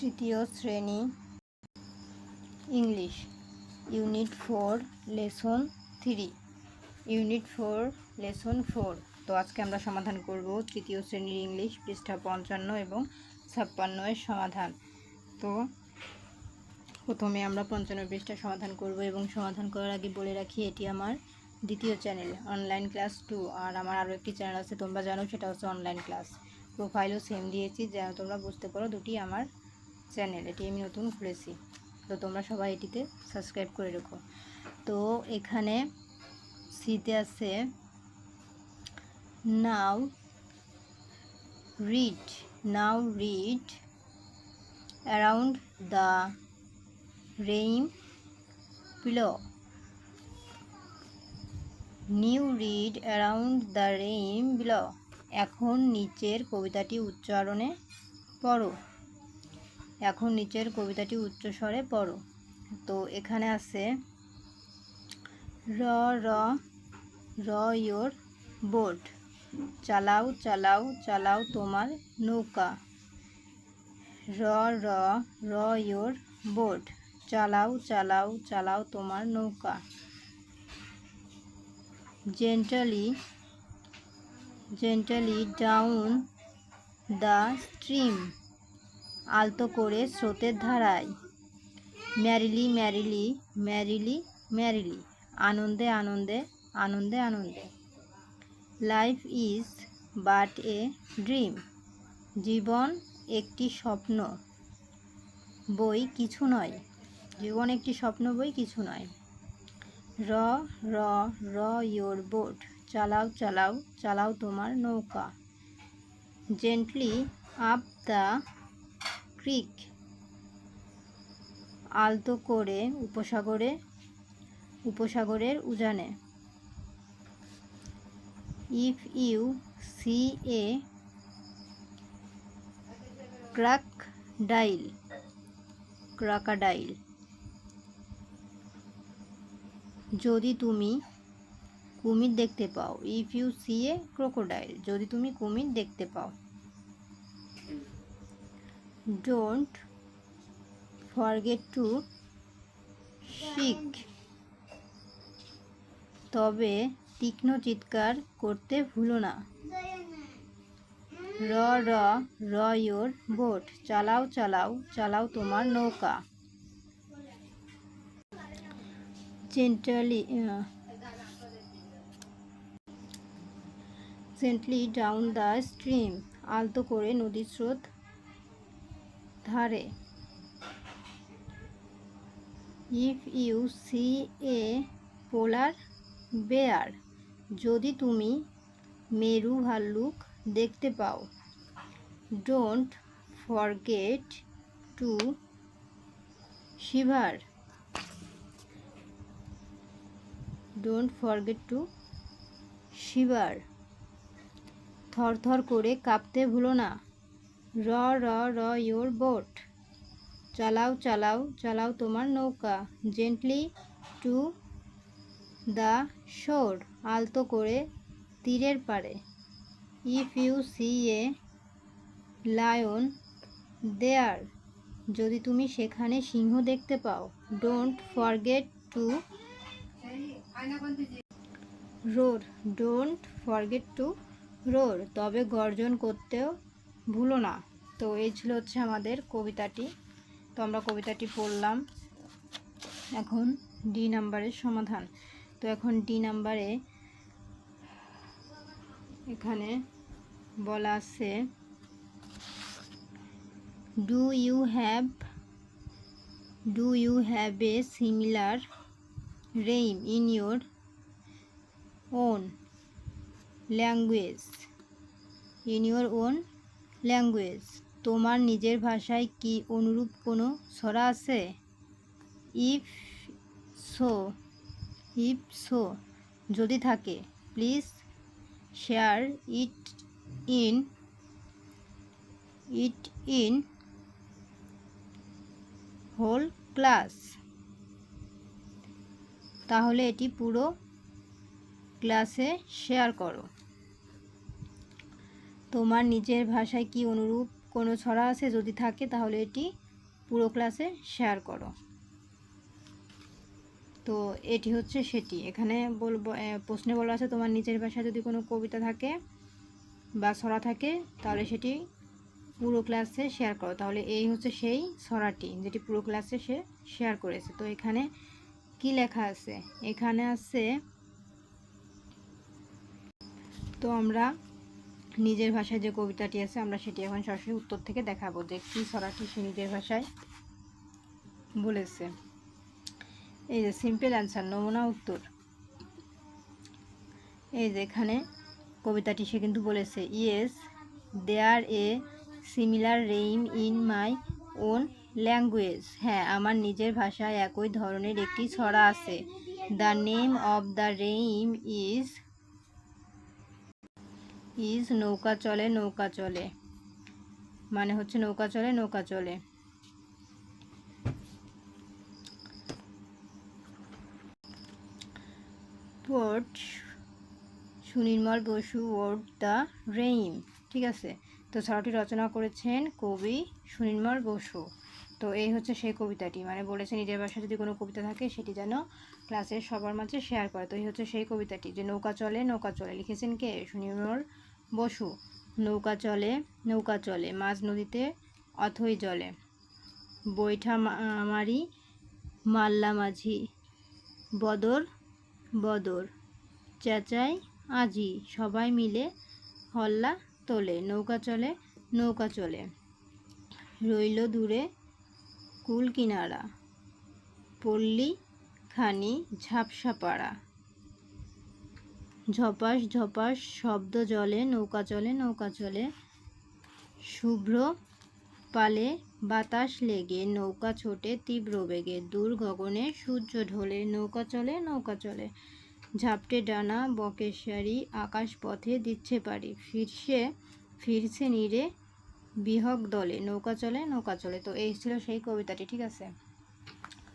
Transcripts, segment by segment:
তৃতীয় শ্রেণি English, unit four, lesson three. Unit four, lesson four. তো আজকে আমরা সমাধান করব তৃতীয় শ্রেণির ইংলিশ পৃষ্ঠা পঞ্চান্ন এবং ছাপ্পান্ন এর সমাধান। তো প্রথমে আমরা পঞ্চান্ন পৃষ্ঠা সমাধান করব এবং সমাধান করার আগে বলে রাখি, এটি আমার দ্বিতীয় চ্যানেল অনলাইন ক্লাস টু আর আমার আরও একটি চ্যানেল আছে, তোমরা জানো, সেটা হচ্ছে অনলাইন ক্লাস প্রোফাইলও সেম দিয়েছি যেন তোমরা বুঝতে পারো, দুটি আমার চ্যানেল এটি আমি নতুন খুলেছি। তো তোমরা সবাই এটিতে সাবস্ক্রাইব করে রেখো। তো এখানে সিতে আছে now read now read around the rhyme below new read around the rhyme below এখন নিচের কবিতাটি উচ্চারণে পড়ো। এখন নিচের কবিতাটি উচ্চস্বরে পড়ো। তো এখানে আছে, র র র, ইয়োর বোট। চালাও চালাও চালাও তোমার নৌকা। র র র, ইয়োর বোট। চালাও চালাও চালাও তোমার নৌকা। Gently gently down the stream আলতো করে স্রোতের ধারায়। ম্যারিলি ম্যারিলি ম্যারিলি ম্যারিলি। আনন্দে আনন্দে আনন্দে আনন্দে। Life is but a dream জীবন একটি স্বপ্ন। বই কিছু নয়। জীবন একটি স্বপ্ন, বই কিছু নয়। র র র ইয়োর বোট চালাও চালাও চালাও তোমার নৌকা। Gently up the creek. আলতো করে উপসাগরে, উপসাগরের উজানে। If you see a crocodile crocodile. যদি তুমি কুমির দেখতে পাও, if you see a crocodile, যদি তুমি কুমির দেখতে পাও। ডোন্ট ফরগেট টু শিক তবে তীক্ষ্ণ চিৎকার করতে ভুলো না। র র র ইয়োর বোট চালাও চালাও চালাও তোমার নৌকা। Gently gently down the stream আলতো করে নদীর স্রোত ধারে। If you see a polar bear যদি তুমি মেরু ভাল্লুক দেখতে পাও don't forget to shiver don't forget to shiver থরথর করে কাঁপতে ভুলো না। র র র ইয়োর বোট চালাও চালাও চালাও তোমার নৌকা। জেন্টলি টু দ্য শোর আলতো করে তীরের পারে if you see a lion there যদি তুমি সেখানে সিংহ দেখতে পাও don't forget to roar don't forget to roar তবে গর্জন করতেও ভুলো না। তো এই ছিল হচ্ছে আমাদের কবিতাটি। তো আমরা কবিতাটি পড়লাম। এখন ডি নাম্বারের সমাধান। তো এখন ডি নাম্বারে এখানে বলা আছে do you have do you have a similar rhyme in your own language in your own language তোমার নিজের ভাষায় কি অনুরূপ কোনো ছড়া আছে? ইফ সো ইফ সো যদি থাকে please share it in it in whole class তাহলে এটি পুরো ক্লাসে শেয়ার করো। তোমার নিজের ভাষায় কি অনুরূপ কোনো ছড়া আছে? যদি থাকে, তাহলে এটি পুরো ক্লাসে শেয়ার করো। তো এটি হচ্ছে সেটি। এখানে বলব প্রশ্নে বলা আছে, তোমার নিজের ভাষায় যদি কোনো কবিতা থাকে বা ছড়া থাকে, তাহলে সেটি পুরো ক্লাসে শেয়ার করো। তাহলে এই হচ্ছে সেই ছড়াটি, যেটি পুরো ক্লাসে সে শেয়ার করেছে। তো এখানে কি লেখা আছে? এখানে আছে, তো আমরা নিজের ভাষায় যে কবিতাটি আছে, আমরা সেটি এখন সরাসরি উত্তর থেকে দেখাবো যে কী ছড়াটি সে নিজের ভাষায় বলেছে। এই যে সিম্পল অ্যান্সার নমুনা উত্তর। এই যে, এখানে কবিতাটি সে কিন্তু বলেছে yes there a similar rhyme in my own language হ্যাঁ আমার নিজের ভাষায় একই ধরনের একটি ছড়া আছে। The name of the rhyme is is নৌকা চলে নৌকা চলে। মানে হচ্ছে নৌকা চলে নৌকা চলে। Poet Sunirmal Basu wrote the rhyme ঠিক আছে? তো ছড়াটি রচনা করেছেন কবি সুনির্মল বসু। তো এই হচ্ছে সেই কবিতাটি। মানে বলেছে, নিজের বাসায় যদি কোনো কবিতা থাকে, সেটি যেন ক্লাসের সবার মাঝে শেয়ার করে। তো এই হচ্ছে সেই কবিতাটি, যে নৌকা চলে নৌকা চলে। লিখেছেন কে? সুনির্মল বসু। নৌকা চলে নৌকা চলে, মাঝ নদীতে অথই জলে। বৈঠা মা- আমারি মাল্লা মাঝি, বদর বদর। চেঁচাই আজি, সবাই মিলে হল্লা তোলে। নৌকা চলে নৌকা চলে। রইল দূরে কুল কিনারা, পল্লী খানি ঝাপসা পাড়া ঝপাস ঝপাস শব্দ জলে, নৌকা চলে নৌকা চলে। শুভ্র পালে বাতাস লেগে, নৌকা ছোটে, তীব্র বেগে। দূর গগনে সূর্য ঢোলে, নৌকা চলে নৌকা চলে। ঝাপটে ডানা বকেশারি আকাশ পথে দিচ্ছে পারি ফিরছে ফিরছে নীরে বিহক দলে, নৌকা চলে নৌকা চলে। তো এই ছিল সেই কবিতাটি, ঠিক আছে?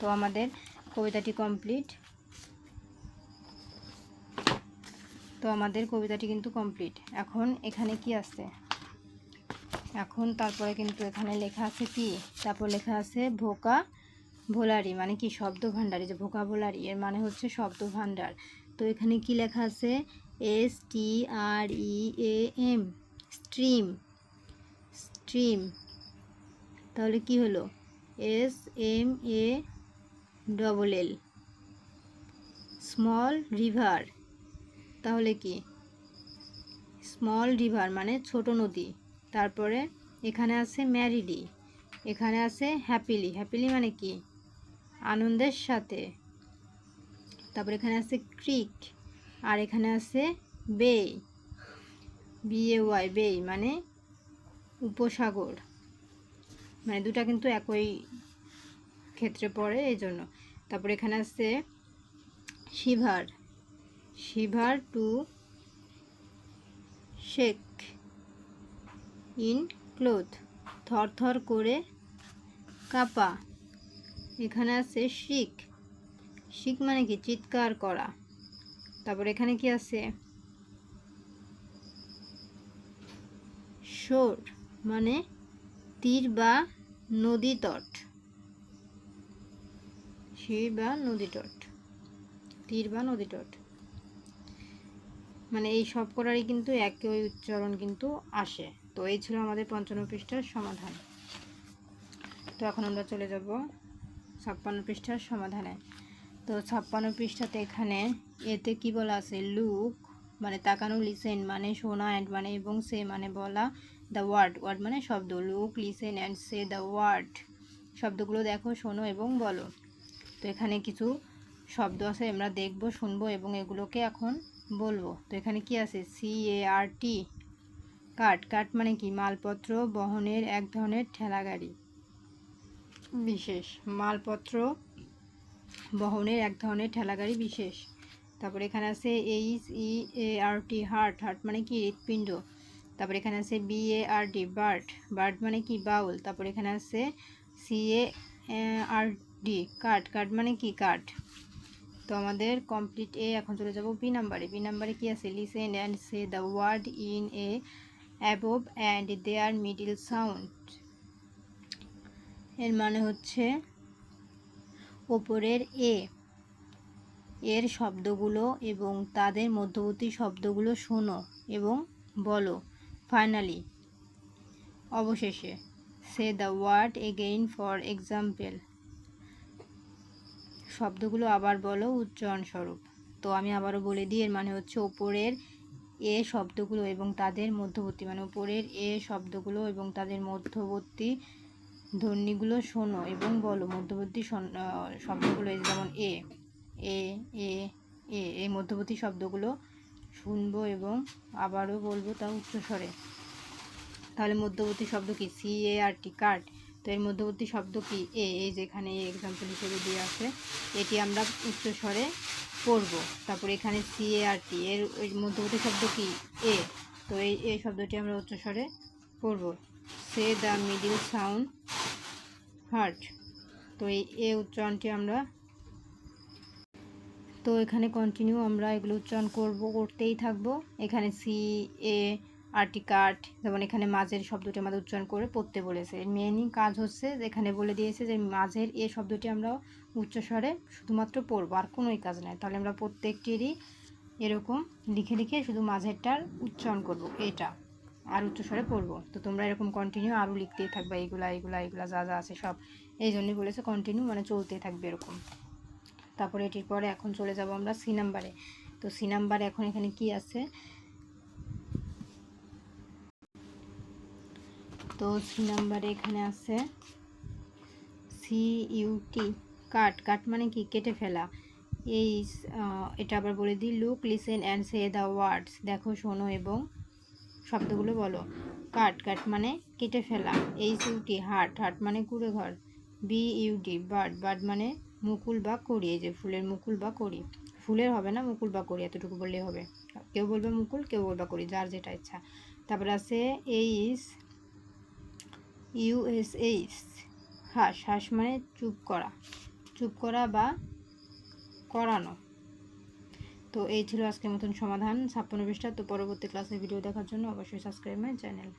তো আমাদের কবিতাটি কমপ্লিট তো আমাদের কবিতাটি কিন্তু কমপ্লিট এখন এখানে কি আছে এখন তারপরে কিন্তু এখানে লেখা আছে কি? তারপর লেখা আছে ভোকা ভোলারি মানে কি শব্দ ভাণ্ডারি, যে ভোকা ভোলারি, এর মানে হচ্ছে শব্দ ভাণ্ডার। তো এখানে কি লেখা আছে? S T R E A M, stream. Stream. তাহলে কি হলো? S, M, A, double L. Small river. তাহলে কি? স্মল রিভার মানে ছোট নদী। তারপরে এখানে আছে ম্যারিডি এখানে আছে হ্যাপিলি হ্যাপিলি মানে কি? আনন্দের সাথে। তারপর এখানে আছে ক্রিক। আর এখানে আছে বে বিএ ওয়াই বে মানে উপসাগর। মানে দুটা কিন্তু একই ক্ষেত্রে পড়ে, এই জন্য। তারপর এখানে আছে shiver. Shiver to shake in cloth. থরথর করে কাপা। এখানে আছে শিখ। শিখ মানে কি? চিৎকার করা। তারপর এখানে কি আছে শোর। মানে তীর বা নদী তট। শির বা নদী তট। তীর বা নদী তট। মানে এই সব করারই কিন্তু একই উচ্চারণ কিন্তু আসে। তো এই ছিল আমাদের পঞ্চান্ন পৃষ্ঠার সমাধান। তো এখন আমরা চলে যাব ছাপ্পান্ন পৃষ্ঠার সমাধানে। তো ছাপ্পান্ন পৃষ্ঠাতে এখানে এতে কি বলা আছে? লুক মানে তাকানো, লিসেন মানে শোনা অ্যান্ড মানে এবং সে মানে বলা দ্য ওয়ার্ড ওয়ার্ড মানে শব্দ। Look listen and say the word শব্দগুলো দেখো, শোনো এবং বলো। তো এখানে কিছু শব্দ আছে, আমরা দেখব, শুনব এবং এগুলোকে এখন বলব। তো এখানে কি আছে? সি এ আর টি কাট কাট মানে কি? মালপত্র বহনের এক ধরনের ঠেলাগাড়ি বিশেষ। মালপত্র বহনের এক ধরনের ঠেলাগাড়ি বিশেষ। তারপর এখানে আছে H E A R T heart heart মানে কি? হৃৎপিণ্ড। তারপর এখানে আছে B A R D bird bird মানে কি? বাউল। তারপর এখানে আছে সি এ আর ডি কাঠ কাঠ মানে কি? কাঠ তো আমাদের কমপ্লিট এ এখন চলে যাব বি নাম্বারে বি নাম্বারে কি আছে? Listen and say the word in a above and there middle sound এর মানে হচ্ছে ওপরের এ এর শব্দগুলো এবং তাদের মধ্যবর্তী শব্দগুলো শোনো এবং বলো। ফাইনালি অবশেষে say the word again for example শব্দগুলো আবার বলো উচ্চারণ স্বরূপ তো আমি আবারও বলে দিই, এর মানে হচ্ছে ওপরের এ শব্দগুলো এবং তাদের মধ্যবর্তী মানে ওপরের এ শব্দগুলো এবং তাদের মধ্যবর্তী ধ্বনিগুলো শোনো এবং বলো। মধ্যবর্তী শব্দগুলো যেমন এ এ এ এ, এই মধ্যবর্তী শব্দগুলো শুনব এবং আবারও বলব তা উচ্চস্বরে। তাহলে মধ্যবর্তী শব্দ কি? সি এ আর টি কার্ড তো এর মধ্যবর্তী শব্দ কি? এ এই যেখানে এই এক্সাম্পল হিসেবে দিয়ে আছে, এটি আমরা উচ্চস্বরে পড়ব। তারপর এখানে সি এ আর টি এর মধ্যবর্তী শব্দ কি? এ তো এই এ শব্দটি আমরা উচ্চস্বরে পড়ব। Say the middle sound heart তো এই এ উচ্চারণটি আমরা তো এখানে কন্টিনিউ আমরা এগুলো উচ্চারণ করব, করতেই থাকব। এখানে সি এ আর্টিকাট যেমন এখানে মাঝের শব্দটি আমাদের উচ্চারণ করে পড়তে বলেছে। মেনই কাজ হচ্ছে এখানে বলে দিয়েছে যে মাঝের এ শব্দটি আমরা উচ্চস্বরে শুধুমাত্র পড়ব, আর কোনোই কাজ নাই। তাহলে আমরা প্রত্যেকটিরই এরকম লিখে লিখে শুধু মাঝেরটার উচ্চারণ করব, এটা, আর উচ্চস্বরে পড়ব। তো তোমরা এরকম কন্টিনিউ আরও লিখতেই থাকবে, এইগুলা এইগুলা এইগুলা, যা যা আছে সব। এই জন্যই বলেছে কন্টিনিউ মানে চলতেই থাকবে এরকম। তারপরে এটির পরে এখন চলে যাব আমরা সি নাম্বারে। তো সি নাম্বারে এখন এখানে কি আছে? তো সি নাম্বারে এখানে আছে সি ইউটি কাট। কাট মানে কি? কেটে ফেলা। এই এটা আবার বলে দিই look listen and say the words দেখো, শোনো এবং শব্দগুলো বলো। কাট কাট মানে কেটে ফেলা। এইচ ইউটি হার্ট হার্ট মানে কুড়ে ঘর। বি ইউডি বার্ড বার্ড মানে মুকুল বা করি, এই যে ফুলের মুকুল বা করি। ফুলের হবে না, মুকুল বা করি, এতটুকু বললেই হবে। কেউ বলবে মুকুল, কেউ বলবে করি, যার যেটা ইচ্ছা। তারপরে আছে এইস ইউএসএইস হাঁস হাঁস মানে চুপ করা। চুপ করা বা করানো। তো এই ছিল আজকের মতন সমাধান। ছাপ্পান্ন পৃষ্ঠা। তো পরবর্তী ক্লাসে ভিডিও দেখার জন্য অবশ্যই সাবস্ক্রাইব মাই চ্যানেল